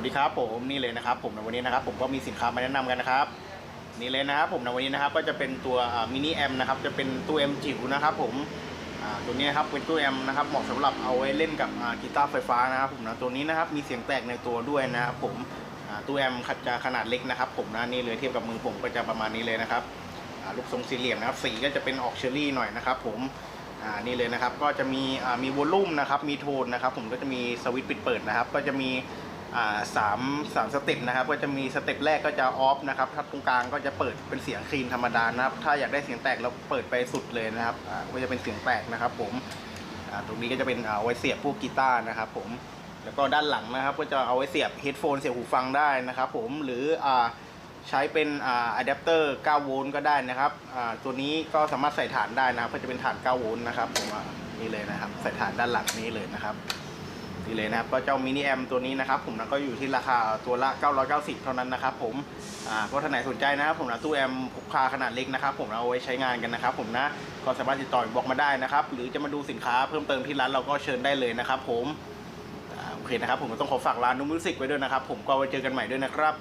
วัสดีครับผมนี่เลยนะครับผมในวันนี้นะครับผมก็มีสินค้ามาแนะนำกันนะครับนี่เลยนะครับผมในวันนี้นะครับก็จะเป็นตัวมินิแอมนะครับจะเป็นตู้แอมจิ๋วนะครับผมตัวนี้นะครับเป็นตู้แอมนะครับเหมาะสำหรับเอาไว้เล่นกับกีตาร์ไฟฟ้านะครับผมนะตัวนี้นะครับมีเสียงแตกในตัวด้วยนะครับผมตู้แอมจะขนาดเล็กนะครับ ผมนะนี่เลยเทียบกับมือผมก็จะประมาณนี้เลยนะครับลูกทรงสี่เหลี่ยมนะครับสีก็จะเป็นออกเชอรี่หน่อยนะครับ ผมนี่เลยนะครับก็จะมีมีวอลลุ่มนะครับมีโทนนะครับ ผมก็จะมีสวิตช์ปิดเปิดนะครับ ก็จะมี สามสามสเต็ปนะครับก็จะมีสเต็ปแรกก็จะออฟนะครับถ้าตรงกลางก็จะเปิดเป็นเสียงคลีนธรรมดานะครับ ถ้าอยากได้เสียงแตกเราเปิดไปสุดเลยนะครับก็จะเป็นเสียงแตกนะครับ ผมตรงนี้ก็จะเป็นเอาไว้เสียบพวกกีตาร์นะครับ ผมแล้วก็ด้านหลังนะครับ ก็จะเอาไว้เสียบเฮดโฟนเสียบหูฟังได้นะครับ ผมหรืออใช้เป็นอะแดปเตอร์9โวลต์ก็ได้นะครับตัวนี้ก็สามารถใส่ฐานได้นะครับก็จะเป็นฐาน9โวลต์นะครับผมนี่เลยนะครับ ใส่ฐานด้านหลังนี้เลยนะครับ นี่เลยนะครับก็เจ้ามินิแอมตัวนี้นะครับผมนะก็อยู่ที่ราคาตัวละ 990 เท่านั้นนะครับผมอ่าก็ท่านไหนสนใจนะครับผมนะตู้แอมพกพาขนาดเล็กนะครับผมเอาไว้ใช้งานกันนะครับผมนะก็สามารถติดต่อบอกมาได้นะครับ หรือจะมาดูสินค้าเพิ่มเติมที่ร้านเราก็เชิญได้เลยนะครับผมโอเคนะครับผมก็ต้องขอฝากร้านนุ่มมิวสิกไว้ด้วยนะครับผมก็ไว้เจอกันใหม่ด้วยนะครับ